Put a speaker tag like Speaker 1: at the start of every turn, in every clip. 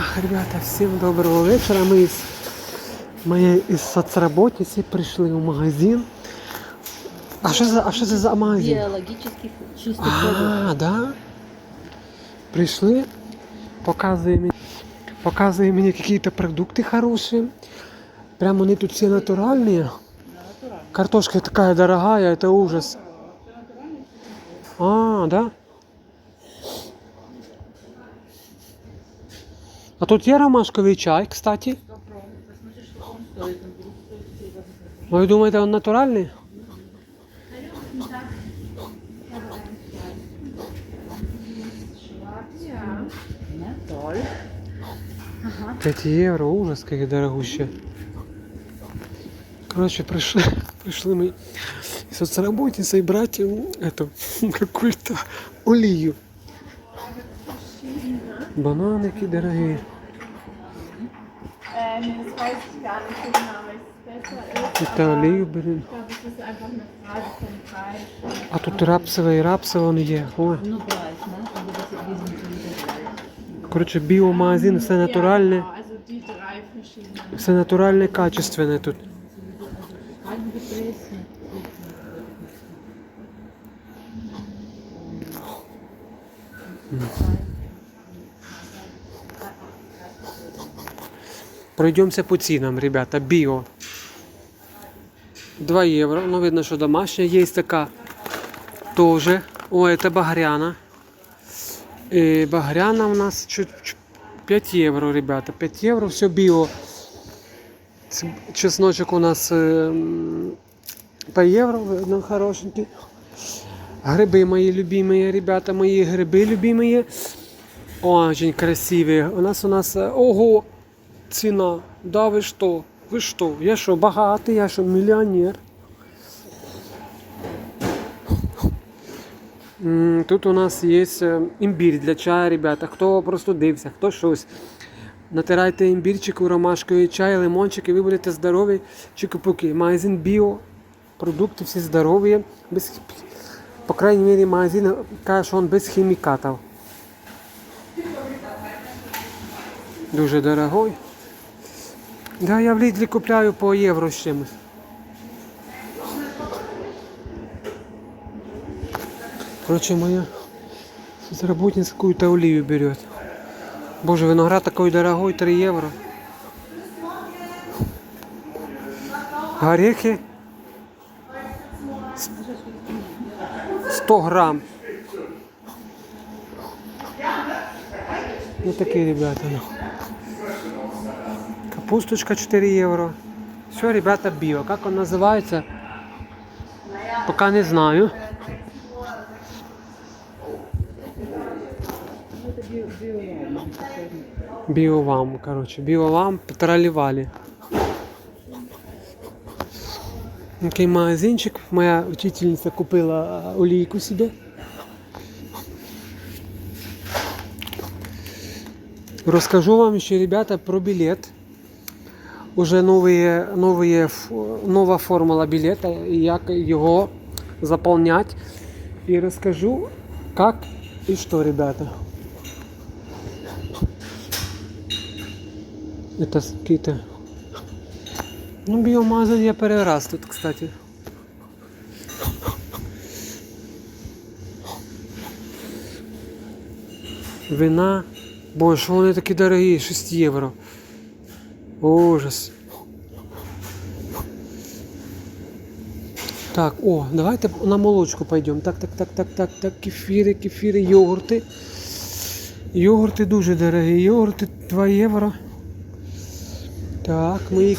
Speaker 1: Ребята, всім доброго вечора. Ми із, ми із соцработниці прийшли в магазин. А що за, а що це за магазин?
Speaker 2: Биологический фу- чистый продукт.
Speaker 1: А, да? Пришли, показывай мне, показывай мне какие-то продукты хорошие. Прям они тут все натуральные. Картошка такая дорогая, это ужас. А, да? А тут є ромашковий чай, кстати. Ви думаєте, він натуральний?
Speaker 2: Ja, toll.
Speaker 1: 5 євро, ужас, как дорогуще. Короче, пришли, пришли мы с соцработницей брать м, эту какую-то олію.
Speaker 3: Ähm, eine Frage vom Preis.
Speaker 1: А тут рапсове і рапсове є.
Speaker 2: Ну, Preis.
Speaker 1: Короче, біомагазин, все натуральне. Все натуральне, качественне тут. Пройдемося по цінам, ребята. Біо. 2 євро. Ну, видно, що домашня є така. Тоже. О, це багряна. І багряна у нас чуть, чуть 5 євро, ребята. 5 євро, все біо. Ц- Чесночок у нас е, м, по євро, видно, хорошенький. Гриби мої любимые, ребята, мої гриби любимые. Очень красивые. У нас у нас, е, ого, Ціна. Да ви що? Ви що? Я що, багатий, я що, мільйонер? Тут у нас є е, імбір для чаю, ребята. Хто простудився, хто щось. Натирайте імбірчику, ромашковий чай, лимончик, і ви будете здорові. Чики-пуки. Магазин біо, продукти всі здорові. Без, по крайней мере, магазин каже, що він без хімікатів. Дуже дорогой. Да, я в Лідлі купляю по євро з чимось. Короче, моя работница какую-то оливию берет. Боже, виноград такой дорогой, 3 евро. Горехи 100 грамм. Ну такие ребята. Ну. Капусточка 4 евро. Все, ребята, био. Как он называется? Пока не знаю. Біовам, короче, біовам тролівали. Такий магазинчик. Моя вчительниця купила а, олійку собі. Розкажу вам ще, ребята, про білет. Уже новые, новые, ф- нова формула білета, і як його заполнять. І розкажу, як і що, ребята. Это с- какие-то... Ну, биомазан я первый раз тут, кстати. Вина. Боже, що вони такі дорогі, 6 євро. Ужас. Так, о, давайте на молочку пойдем. Так, так, так, так, так, так, кефіри, кефіри, йогурти. Йогурти дуже дорогі. Йогурти 2 євро. Так, мы их...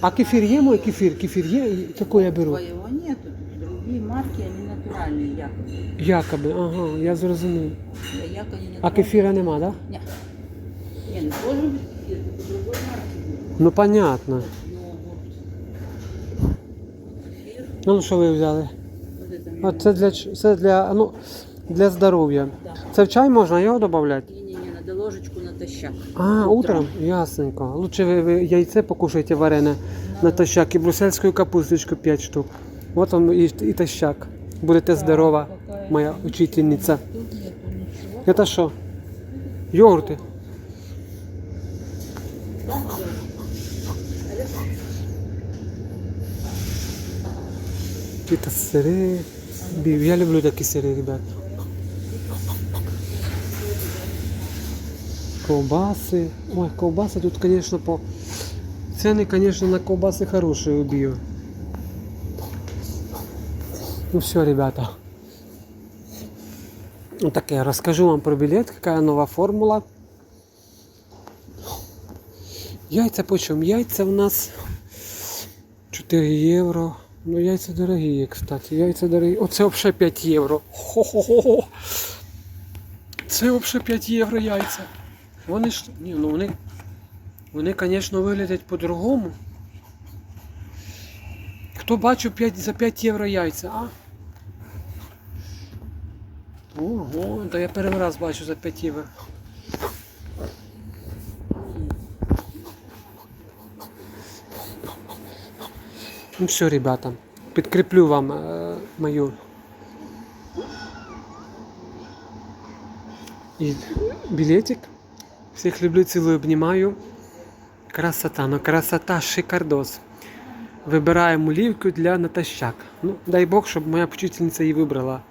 Speaker 1: А кефир є мой кефир? Кефир є? Какой я беру?
Speaker 2: Твоего нету. Другие марки, они натуральные, якобы.
Speaker 1: Якоби, ага, я зрозумів.
Speaker 2: Я якобы не
Speaker 1: А кефіра нема, да?
Speaker 2: Не. Не, ну тоже быть кефир, только другой марки будет.
Speaker 1: Ну понятно. Ну, ну що ви взяли? А це для ч- це для, ну, для здоров'я. Це в чай можна його додати?
Speaker 2: Не-не-не, надо ложечку натощак.
Speaker 1: А, утром? Ясненько. Лучше ви, ви яйце покушайте варене натощак і брусельську капусточку 5 штук. От вам і, і тощак. Будете здорова, моя учительниця. Это що? Йогурти. Какие-то сыры. Бив. Я люблю такие сыры, ребят. Ковбасы. Ой, ковбасы тут, конечно, по... Цены, конечно, на ковбасы хорошие у Био. Ну все, ребята. Вот так я расскажу вам про билет, какая новая формула. Яйца почем? Яйца у нас 4 євро. Ну яйця дорогі, кстати. Яйця дорогі. Оце взагалі 5 євро. Хо-хо-хо. Це взагалі 5 євро яйця. Вони ж. Ні, ну вони. Вони, звісно, виглядять по-другому. Хто бачив 5, за 5 євро яйця, а? Ого, да я перший раз бачу за 5 євро. Ну все, ребята, підкріплю вам е, мою і білетик. Всіх люблю, цілую, обнімаю. Красота, ну красота, шикардос. Вибираємо лівку для натощак. Ну, дай Бог, щоб моя вчительниця її вибрала.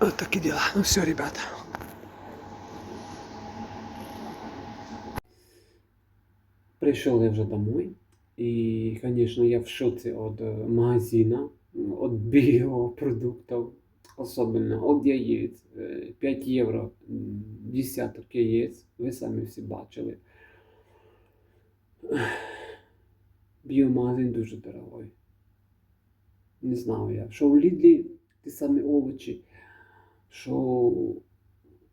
Speaker 1: От такі діла. Ну все, ребята. Прийшов я вже домой. И, конечно, я в шоке от э, магазина, ну, от биопродуктов, особенно от яєць. Э, 5 євро м, десяток яєць, ви самі всі бачили. Біомагазин дуже дорогой. Не знаю я. Що в Лідлі ті самі овочі, що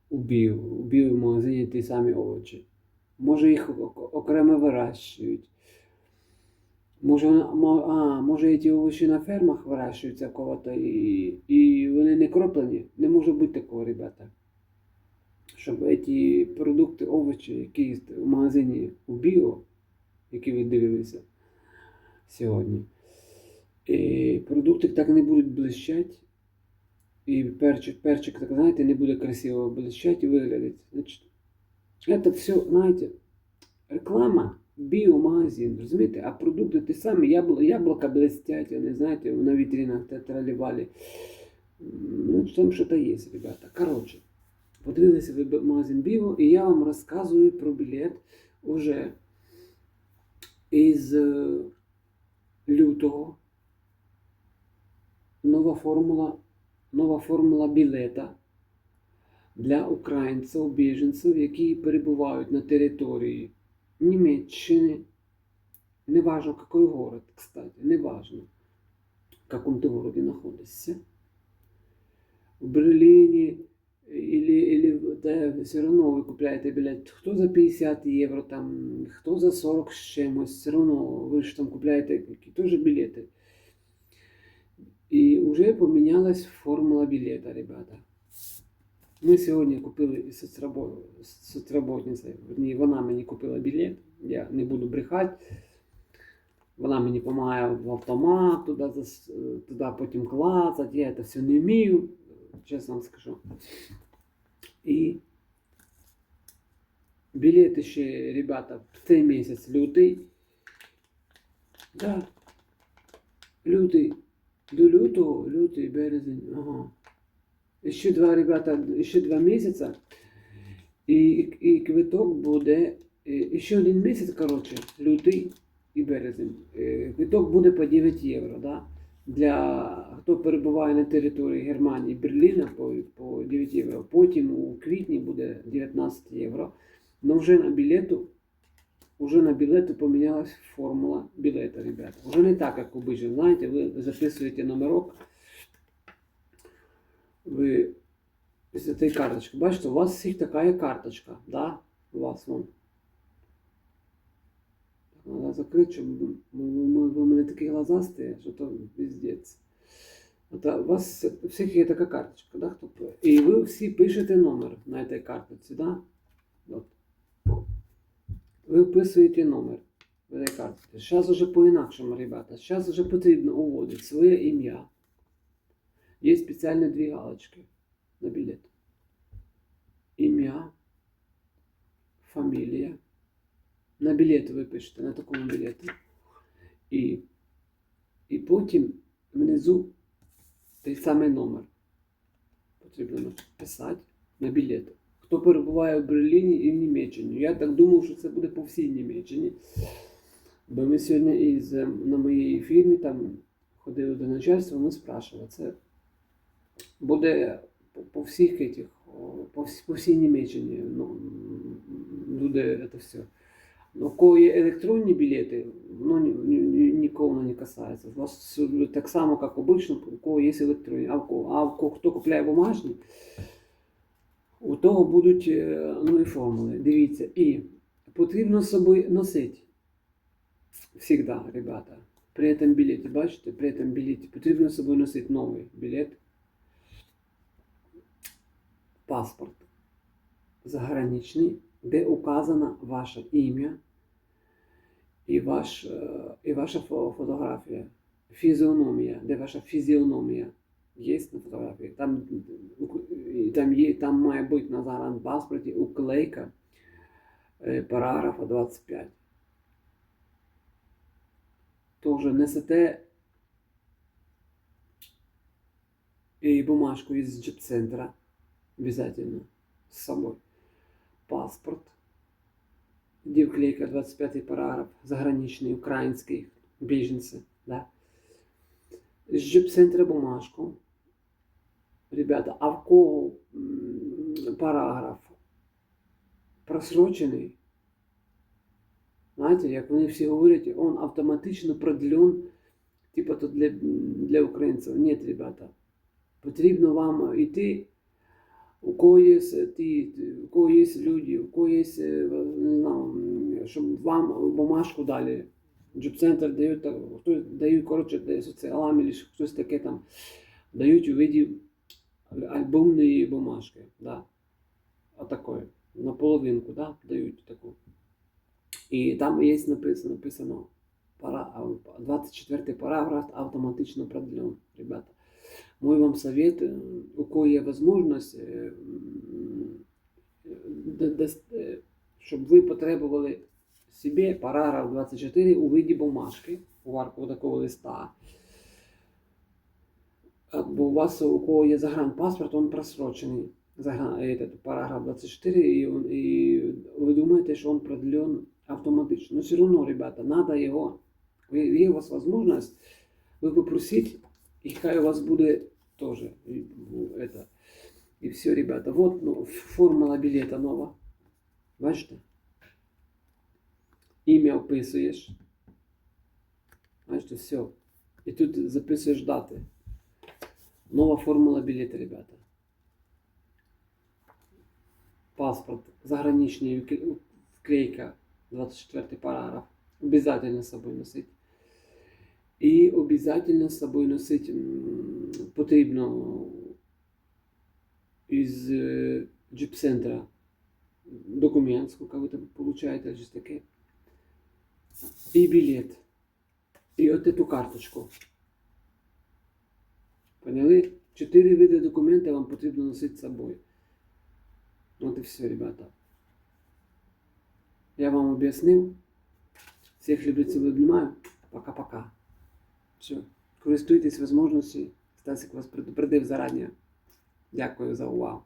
Speaker 1: у біо, у біомагазині ті самі овочі. Може їх окремо вирощують. Може, а, може ті овочі на фермах вирощуються в кого-то і, і вони не кроплені. Не може бути такого, ребята. Щоб ці продукти, овочі, які є в магазині у біо, які ви дивилися сьогодні, і продукти так не будуть блищати. І перчик, перчик, так знаєте, не буде красиво блищати і виглядати. Значить, це все, знаєте, реклама, біомагазин, розумієте? А продукти ті самі, яблука, яблука блестять, вони, знаєте, на вітринах тролівали. Ну, там що-то є, ребята. Коротше, подивилися ви магазин Біо, і я вам розказую про білет уже із е, лютого. Нова формула, нова формула білета для українців, біженців, які перебувають на території Німеччини. Неважно, какой город, кстати, неважно, в каком ты городе находишься. В Берлине или, или да, все равно вы купляете билет, кто за 50 евро, там, кто за 40 с чимось, все равно ви ж там купляєте тоже билеты. І вже помінялась формула білета, ребята. Ми сьогодні купили із соцработницею, верні, вона мені купила білет, я не буду брехати. Вона мені допомагає в автомат, туди, туди потім клацати, я це все не вмію, чесно вам скажу. І білети ще, ребята, в цей місяць лютий. Да. Лютий. До лютого, лютий, березень, ага. Ще два, ребята, ще два місяці. І, і квиток буде. І ще один місяць, коротше, лютий і березень. Е, Квиток буде по 9 євро. Да? Для хто перебуває на території Германії, Берліна по, по 9 євро. Потім у квітні буде 19 євро. Но вже на білету, уже на білету помінялась формула білета, ребята. Уже не так, як обично. Знаєте, ви записуєте номерок. Ви після цієї карточки. Бачите, у вас всіх така є карточка, да? У вас вон. Так, Надо закрити, щоб ви, у мене такі глазасті, що то піздець. У вас у всіх є така карточка, да? І ви всі пишете номер на цій карточці, да? От. Ви вписуєте номер в цій карточці. Зараз уже по-інакшому, ребята. Зараз вже потрібно уводити своє ім'я. Є спеціальні дві галочки на білет. Ім'я, фамілія На білет ви пишете, на такому білеті. І, і потім внизу той самий номер. Потрібно написати на білет. Хто перебуває в Берліні і в Німеччині. Я так думав, що це буде по всій Німеччині. Бо ми сьогодні із, на моїй фірмі там ходили до начальства, ми спрашували, це буде по, по всіх этих, о, по, всі- по всій Німеччині ну, м, буде це все. Ну, у кого є електронні білети, ну, ні, ні, ні- нікого воно не касається. У вас все так само, як обично, у кого є електронні. А у кого, а у кого хто купляє бумажні, у того будуть е, нові формули. Дивіться, і потрібно з собою носити. Всегда, ребята. При этом билете, бачите, при этом билете потрібно з собою носити новий білет. Паспорт заграничний, де указано ваше ім'я і, ваш, е, і ваша фотографія. Фізіономія, де ваша фізіономія є на фотографії. Там, там, є, там має бути на загранпаспорті уклейка е, параграфа 25. Тоже несете і бумажку із джип-центра обязательно с собой. Паспорт, где вклейка 25 параграф, заграничный, украинский, беженцы, да. З джип-центра бумажку. Ребята, а в кого параграф просрочений? Знаєте, як вони всі говорять, он автоматично продлен, типа для, для українців. Ні, ребята. Потрібно вам йти у кого є ті, у кого є люди, у кого є, е, не знаю, щоб вам бумажку дали. Джоб-центр дають, хтось дають, коротше, дає соціалам, чи хтось таке там, дають у виді альбомної бумажки, да. Отакої, на половинку, да, дають таку. І там є написано, написано пара, 24 параграф автоматично продлен, ребята. Мой вам совет, э, у кого є можливість, е, м, д- даст- е, щоб ви потребували собі параграф 24 у виді бумажки, у такого листа. Бо у вас, у кого є загранпаспорт, він просрочений. Этот, параграф 24, і, он- і ви думаєте, що він продлен автоматично. Но все одно, ребята, надо ви- є у вас можливість, ви попросіть, і хай у вас буде теж і, ну, это. І все, ребята, вот ну, формула білета нова. Бачите? Ім'я вписуєш. Бачите, все. І тут записуєш дати. Нова формула білета, ребята. Паспорт, заграничний вк- вклейка, 24 параграф. Обязательно з собою носити. І обов'язково з собою носити м, потрібно із е, джип-центра документ, сколько ви там получаєте, щось таке. І білет. І от эту карточку. Поняли? Чотири види документів вам потрібно носити з собою. От і все, ребята. Я вам об'яснив. Всіх люблю, цілую, обнімаю. Пока-пока. Все. Користуйтесь можливістю. Стасик вас предупредив зарані. Дякую за увагу.